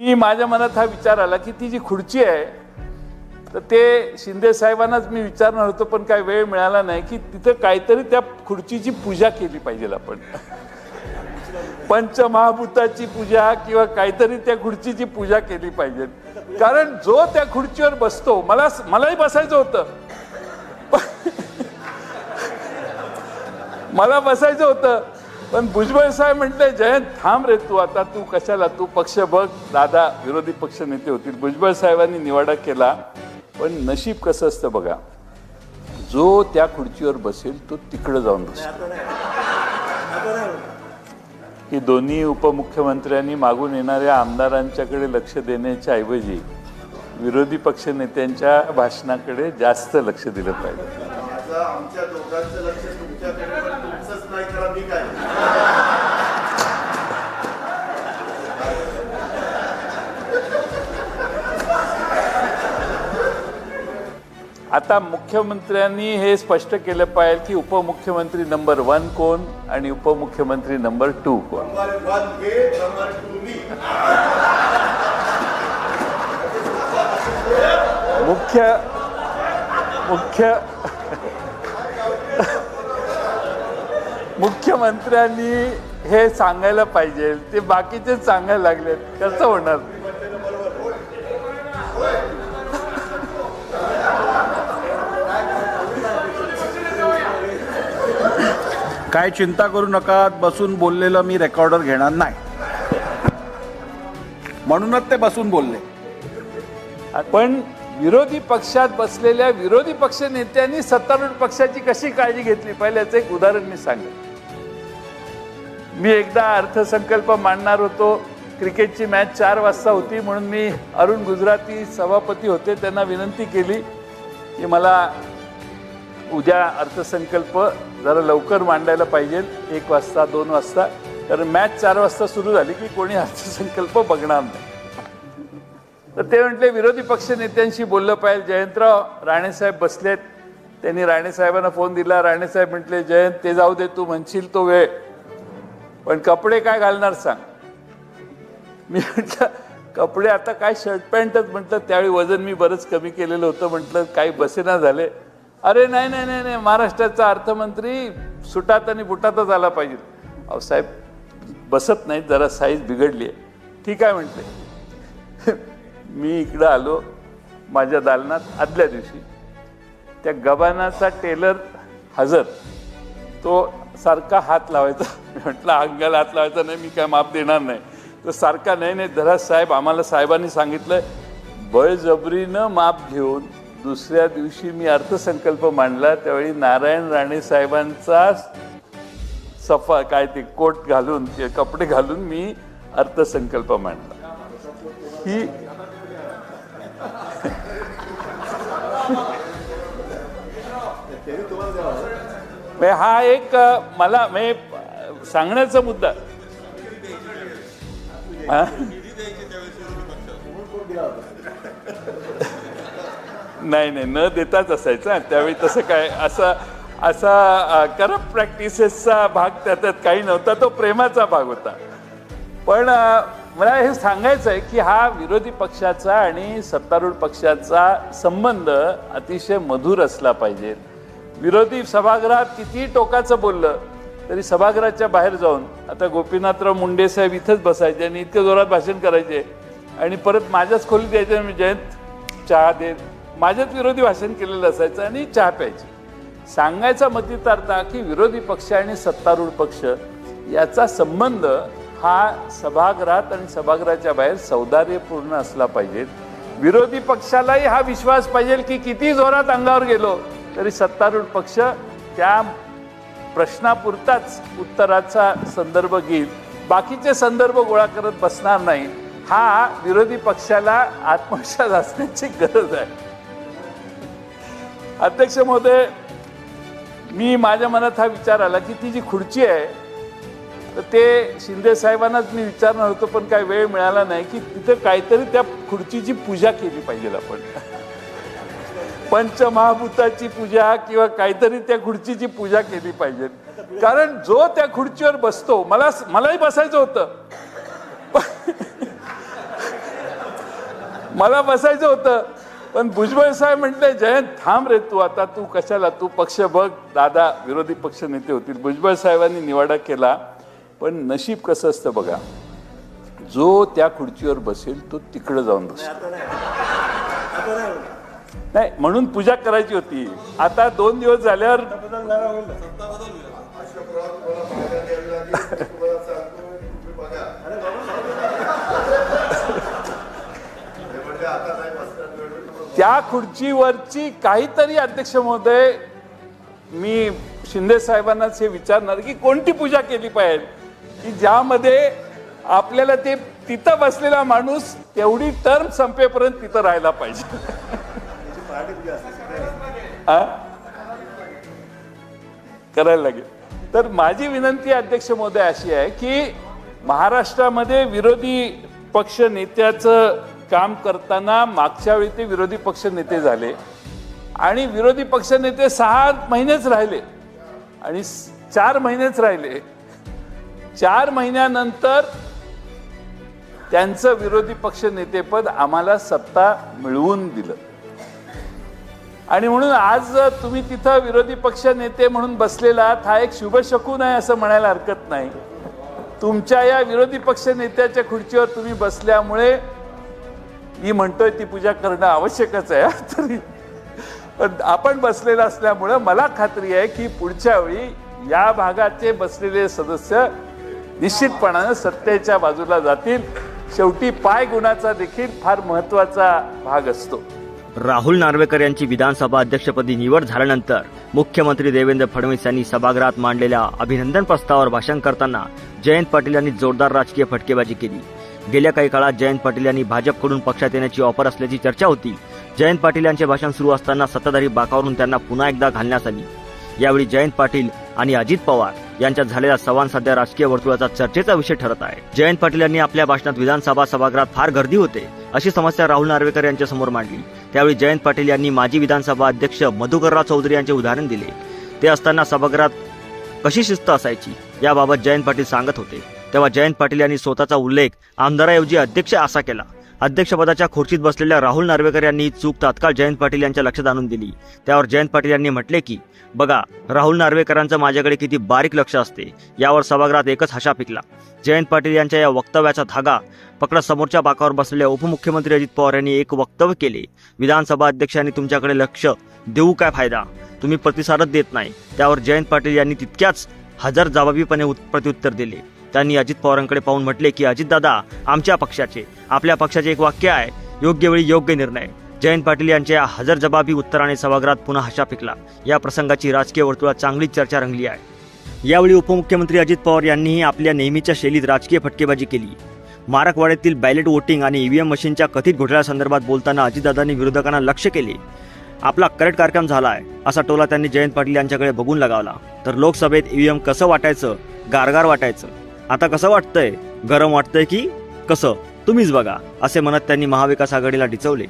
मी माझ्या मनात हा विचार आला की ती जी खुर्ची आहे तर ते शिंदे साहेबांनाच मी विचारणार होतो पण काय वेळ मिळाला नाही की तिथं काहीतरी त्या खुर्चीची पूजा केली पाहिजे आपण. पंचमहाभूताची पूजा किंवा काहीतरी त्या खुर्चीची पूजा केली पाहिजे. कारण जो त्या खुर्चीवर बसतो मला मलाही बसायचं होतं. मला बसायचं होतं. पण भुजबळ साहेब म्हटले जयंत थांब रे तू आता तू कशाला तू पक्ष बघ. दादा विरोधी पक्ष नेते होतील. भुजबळ साहेबांनी निवाडा केला पण नशीब कसं असतं बघा जो त्या खुर्चीवर बसेल तो तिकडं जाऊन बसेल. की दोन्ही उपमुख्यमंत्र्यांनी मागून येणाऱ्या आमदारांच्याकडे लक्ष देण्याच्या ऐवजी विरोधी पक्ष नेत्यांच्या भाषणाकडे जास्त लक्ष दिलं पाहिजे माझं आमच्या दोघांचं लक्ष तुमच्याकडे पण तुमचंच नाही करा मी काय आता मुख्यमंत्र्यांनी हे स्पष्ट केलं पाहिजे की उपमुख्यमंत्री नंबर वन कोण आणि उपमुख्यमंत्री नंबर टू कोण? मुख्य मुख्य मुख्यमंत्र्यांनी हे सांगायला पाहिजे ते बाकीचे सांगायला लागलेत. कसं होणार? काय चिंता करू नका बसून बोललेलं मी रेकॉर्डर घेणार नाही. म्हणूनच ते बसून बोलले. पण विरोधी पक्षात बसलेल्या विरोधी पक्ष नेत्यांनी सत्तारूढ पक्षाची कशी काळजी घेतली? पाहिजे याचं एक उदाहरण मी सांगेन. मी एकदा अर्थसंकल्प मांडणार होतो. क्रिकेटची मॅच चार वाजता होती म्हणून मी अरुण गुजराती सभापती होते त्यांना विनंती केली की मला उद्या अर्थसंकल्प जरा लवकर मांडायला पाहिजे एक वाजता दोन वाजता. कारण मॅच चार वाजता सुरू झाली की कोणी अर्थसंकल्प बघणार नाही. तर ते म्हटले विरोधी पक्ष नेत्यांशी बोललं पाहिजे. जयंतराव राणेसाहेब बसलेत. त्यांनी राणेसाहेबांना फोन दिला. राणेसाहेब म्हटले जयंत ते जाऊ दे तू म्हणशील तो वेळ. पण कपडे काय घालणार सांग. मी म्हटलं कपडे आता काय शर्ट पॅन्टच म्हटलं त्यावेळी वजन मी बरंच कमी केलेलं होतं म्हटलं काही बसेना झाले. अरे नाही नाही नाही नाही महाराष्ट्राचा अर्थमंत्री सुटात आणि बुटातच आला पाहिजे. अहो साहेब बसत नाहीत जरा साईज बिघडली आहे ठीक आहे म्हटले. मी इकडं आलो माझ्या दालनात आदल्या दिवशी. त्या गबानाचा टेलर हजर तो सारखा हात लावायचा. म्हटलं अंगाला हात लावायचा नाही मी काय माप देणार नाही. तर सारखा नाही नाही धरा साहेब आम्हाला साहेबांनी सांगितलं बळजबरीनं माप घेऊन दुसऱ्या दिवशी मी अर्थसंकल्प मांडला त्यावेळी नारायण राणे साहेबांचा सफा काय ते कोट घालून ते कपडे घालून मी अर्थसंकल्प मांडला. ही म्हणजे हा एक मला म्हणजे सांगण्याचा मुद्दा. नाही नाही न देताच असायचं त्यावेळी तसं काय असा असा करप्ट प्रॅक्टिसेसचा भाग त्यात काही नव्हता तो प्रेमाचा भाग होता. पण मला हे सांगायचं आहे की हा विरोधी पक्षाचा आणि सत्तारूढ पक्षाचा संबंध अतिशय मधुर असला पाहिजे. विरोधी सभागृहात किती टोकाचं बोललं तरी सभागृहाच्या बाहेर जाऊन आता गोपीनाथराव मुंडे साहेब इथंच बसायचे आणि इतक्या जोरात भाषण करायचे. आणि परत माझ्याच खोलीत यायचे मी जयंत चहा दे माझ्याच विरोधी भाषण केलेलं असायचं आणि चहा प्यायचे. सांगायचा मतितार्थ की विरोधी पक्ष आणि सत्तारूढ पक्ष याचा संबंध हा सभागृहात आणि सभागृहाच्या बाहेर सौदार्यपूर्ण असला पाहिजे. विरोधी पक्षालाही हा विश्वास पाहिजे की किती जोरात अंगावर गेलो. तरी सत्तारूढ पक्ष त्या प्रश्नापुरताच उत्तराचा संदर्भ घेईल. बाकीचे संदर्भ गोळा करत बसणार नाही. हा विरोधी पक्षाला आत्मविश्वास असण्याची गरज आहे. अध्यक्ष महोदय मी माझ्या मनात हा विचार आला की ती जी खुर्ची आहे तर ते शिंदे साहेबांनाच मी विचारणार होतो पण काय वेळ मिळाला नाही की तिथं काहीतरी त्या खुर्चीची पूजा केली पाहिजे आपण. पंचमहाभूताची पूजा किंवा काहीतरी त्या खुर्चीची पूजा केली पाहिजे. कारण जो त्या खुर्चीवर बसतो मला मलाही बसायचं होतं. मला बसायचं होतं. पण भुजबळ साहेब म्हटले जयंत थांब रे तू आता तू कशाला तू पक्ष बघ. दादा विरोधी पक्ष नेते होतील. भुजबळ साहेबांनी निवाडा केला. पण नशीब कसं असतं बघा जो त्या खुर्चीवर बसेल तो तिकडं जाऊन बसतो नाही म्हणून पूजा करायची होती. आता दोन दिवस झाल्यावर त्या खुर्चीवरची काहीतरी अध्यक्ष महोदय मी शिंदे साहेबांनाच हे विचारणार की कोणती पूजा केली पाहिजे? की ज्यामध्ये आपल्याला ते तिथं बसलेला माणूस तेवढी टर्म संपेपर्यंत तिथं राहायला पाहिजे पार्टी पूजा असते हा? करायला लागेल. तर माझी विनंती अध्यक्ष महोदय अशी आहे की महाराष्ट्रामध्ये विरोधी पक्ष नेत्याचं काम करताना मागच्या वेळी ते विरोधी पक्ष नेते झाले. आणि विरोधी पक्ष नेते सहा महिनेच राहिले. आणि चार महिनेच राहिले. चार महिन्यानंतर त्यांचं विरोधी पक्ष नेतेपद आम्हाला सत्ता मिळवून दिलं. आणि म्हणून आज तुम्ही तिथं विरोधी पक्ष नेते म्हणून बसलेला आहात, हा एक शुभ शकून आहे असं म्हणायला हरकत नाही. तुमच्या या विरोधी पक्ष नेत्याच्या खुर्चीवर तुम्ही बसल्यामुळे मी म्हणतोय ती पूजा करणं आवश्यकच आहे तरी. पण आपण बसलेलं असल्यामुळं मला खात्री आहे की पुढच्या वेळी या भागाचे बसलेले सदस्य निश्चितपणानं सत्तेच्या बाजूला जातील. शेवटी पाय गुणाचा देखील फार महत्त्वाचा भाग असतो. राहुल नार्वेकर यांची विधानसभा अध्यक्षपदी निवड झाल्यानंतर मुख्यमंत्री देवेंद्र फडणवीस यांनी सभागृहात मांडलेल्या अभिनंदन प्रस्तावावर भाषण करताना जयंत पाटील यांनी जोरदार राजकीय फटकेबाजी केली. गेल्या काही काळात जयंत पाटील यांनी भाजपकडून पक्षात येण्याची ऑफर असल्याची चर्चा होती. जयंत पाटील यांचे भाषण सुरू असताना सत्ताधारी बाकावरून त्यांना पुन्हा एकदा घालण्यात आली. यावेळी जयंत पाटील आणि अजित पवार यांच्यात झालेला संवाद सध्या राजकीय वर्तुळाचा चर्चेचा विषय ठरत आहे. जयंत पाटील यांनी आपल्या भाषणात विधानसभा सभागृहात फार गर्दी होते अशी समस्या राहुल नार्वेकर यांच्या समोर मांडली. त्यावेळी जयंत पाटील यांनी माजी विधानसभा अध्यक्ष मधुकरराव चौधरी यांचे उदाहरण दिले. ते असताना सभागृहात कशी शिस्त असायची याबाबत जयंत पाटील सांगत होते. तेव्हा जयंत पाटील यांनी स्वतःचा उल्लेख आमदाराऐवजी अध्यक्ष असा केला. अध्यक्षपदाच्या खुर्चीत बसलेल्या राहुल नार्वेकर यांनी ही चूक तात्काळ जयंत पाटील यांच्या लक्षात आणून दिली. त्यावर जयंत पाटील यांनी म्हटले की बघा राहुल नार्वेकरांचं माझ्याकडे किती बारीक लक्ष असते. यावर सभागृहात एकच हशा पिकला. जयंत पाटील यांच्या या वक्तव्याचा धागा पकडत समोरच्या बाकावर बसलेल्या उपमुख्यमंत्री अजित पवार यांनी एक वक्तव्य केले. विधानसभा अध्यक्षांनी तुमच्याकडे लक्ष देऊ काय फायदा? तुम्ही प्रतिसादच देत नाही. त्यावर जयंत पाटील यांनी तितक्याच हजर जबाबीपणे प्रत्युत्तर दिले. त्यांनी अजित पवारांकडे पाहून म्हटले की अजितदादा आमच्या पक्षाचे आपल्या पक्षाचे एक वाक्य आहे योग्य वेळी योग्य निर्णय. जयंत पाटील यांच्या या हजर जबाबी उत्तराने सभागृहात पुन्हा हशा पिकला या प्रसंगाची राजकीय वर्तुळात चांगलीच चर्चा रंगली आहे. यावेळी उपमुख्यमंत्री अजित पवार यांनीही आपल्या नेहमीच्या शैलीत राजकीय फटकेबाजी केली. मारकवाड्यातील बॅलेट वोटिंग आणि ईव्हीएम मशीनच्या कथित घोटाळ्यासंदर्भात बोलताना अजितदादांनी विरोधकांना लक्ष केले. आपला करेक्ट कार्यक्रम झाला आहे असा टोला त्यांनी जयंत पाटील यांच्याकडे बघून लगावला. तर लोकसभेत ईव्हीएम कसं वाटायचं? गारगार वाटायचं. आता कसं वाटतंय? गरम वाटतंय की कसं? तुम्हीच बघा असे म्हणत त्यांनी महाविकास आघाडीला डिचवले.